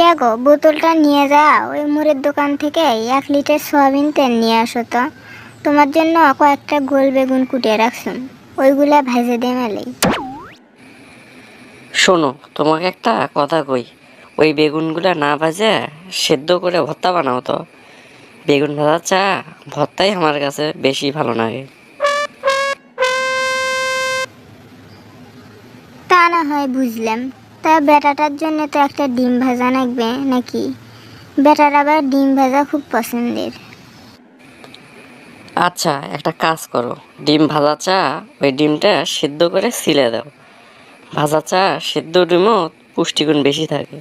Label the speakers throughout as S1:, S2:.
S1: কে গো বোতলটা নিয়ে যা ওই মুড়ের দোকান থেকে এক লিটার সয়াবিন তেল নিয়ে আসো তো। তোমার জন্য কয়েকটা গোল বেগুন কুটিয়ে রাখছুন ওইগুলা ভেজে দে মেলেই
S2: শোনো তোমাকে একটা কথা কই। ওই বেগুনগুলা না ভাজে সেদ্ধ করে ভর্তা বানাও তো। বেগুন ভাজা চা ভর্তাই আমার কাছে বেশি ভালো লাগে।
S1: তা না হয় বুঝলাম। তা বেটাটার জন্য তো একটা ডিম ভাজা লাগবে নাকি? বেটার আবার ডিম ভাজা খুব পছন্দের।
S2: আচ্ছা একটা কাজ করো। ডিম ভাজা চা ওই ডিমটা সিদ্ধ করে সিলে দাও। ভাজা চা সিদ্ধ ডিমও পুষ্টিগুণ বেশি থাকে।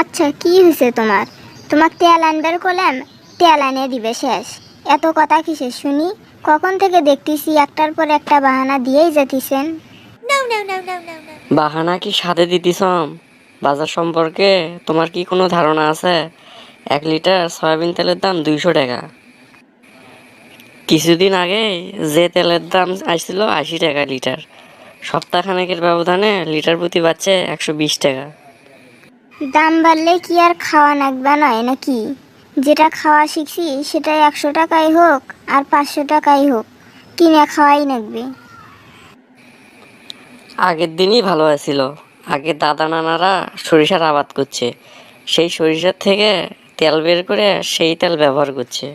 S1: আচ্ছা কি হয়েছে তোমার? তোমার তেল আনবার করলাম তেল আনিয়ে দিবে শেষ। এত কথা কিসের শুনি? কখন থেকে দেখতেছি একটার পর একটা বাহানা দিয়েই যেতেছেন
S2: বাহানা কি সাথে দিতিসম বাজার সম্পর্কে তোমার কি কোনো ধারণা আছে? এক লিটার সয়াবিন তেলের দাম দুইশো টাকা। কিছুদিন আগে যে তেলের দাম আসছিল আশি টাকা লিটার। সপ্তাহখানেকের ব্যবধানে লিটার প্রতি বাচ্চে একশো বিশ টাকা।
S1: দাম বাড়লে কি আর খাওয়া নাকবা নয় নাকি? যেটা খাওয়া শিখছি সেটা একশো টাকাই হোক আর পাঁচশো টাকাই হোক। কিনে খাওয়াই নাকবে।
S2: আগের দিনই ভালো আছিল। আগে দাদা নানারা সরিষার আবাদ করছে। সেই সরিষার থেকে তেল বের করে সেই তেল ব্যবহার করছে।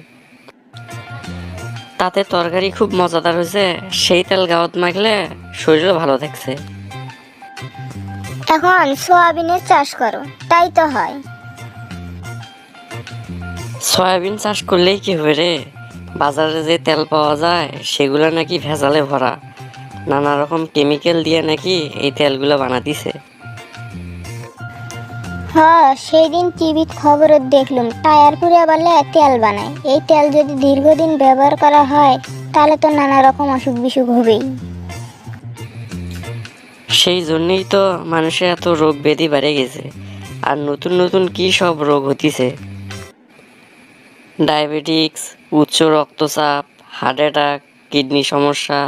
S2: তাতে তরকারি খুব মজাদার হয়েছে। সেই তেল গাওয়াত মাখলে শরীরও ভালো থাকছে।
S1: এখন সোয়াবিনের চাষ করো তাই তো হয়।
S2: সয়াবিন চাষ করলেই কি হবে রে? বাজারে যে তেল পাওয়া যায় সেগুলো নাকি ভেজালে ভরা। নানা রকম কেমিক্যাল দিয়ে নাকি এই তেলগুলো বানাতিছে
S1: হ্যাঁ সেই দিন টিভির খবরত দেখলাম। টায়ার পুড়ে বলে তেল বানায়। এই তেল যদি দীর্ঘদিন ব্যবহার করা হয় তাহলে তো নানা রকম অসুখ বিসুখ হবেই।
S2: সেই জন্যই তো মানুষের এত রোগ ব্যাধি বেড়ে গেছে। আর নতুন নতুন কি সব রোগ হতিছে? ডায়াবেটিক্স, উচ্চ রক্তচাপ, হার্ট অ্যাটাক, কিডনি সমস্যা,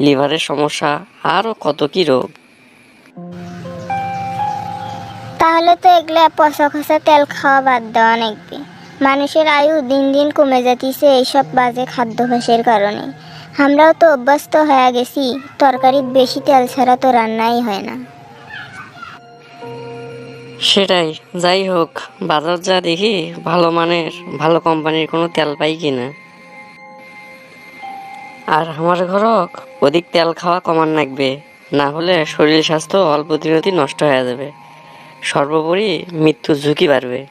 S2: লিভারের সমস্যা, আরও কত কি রোগ।
S1: তাহলে তো এগুলো পচা খসা তেল খাওয়া বাদ দেওয়া নাকবে মানুষের আয়ু দিন দিন কমে যাতিছে এইসব বাজে খাদ্যাভ্যাসের কারণে। আমরাও তো অভ্যস্ত হয়ে গেছি, তরকারির বেশি তেল ছাড়া তো রান্নাই হয় না।
S2: সেটাই, যাই হোক, বাজার যা দেখি, ভালো মানের, ভালো কোম্পানির কোনো তেল পাই কি না আর আমার ঘরক অধিক তেল খাওয়া কমান লাগবে, না হলে শরীর স্বাস্থ্য অল্প দিনতি নষ্ট হয়ে যাবে। সর্বোপরি মৃত্যুর ঝুঁকি বাড়বে।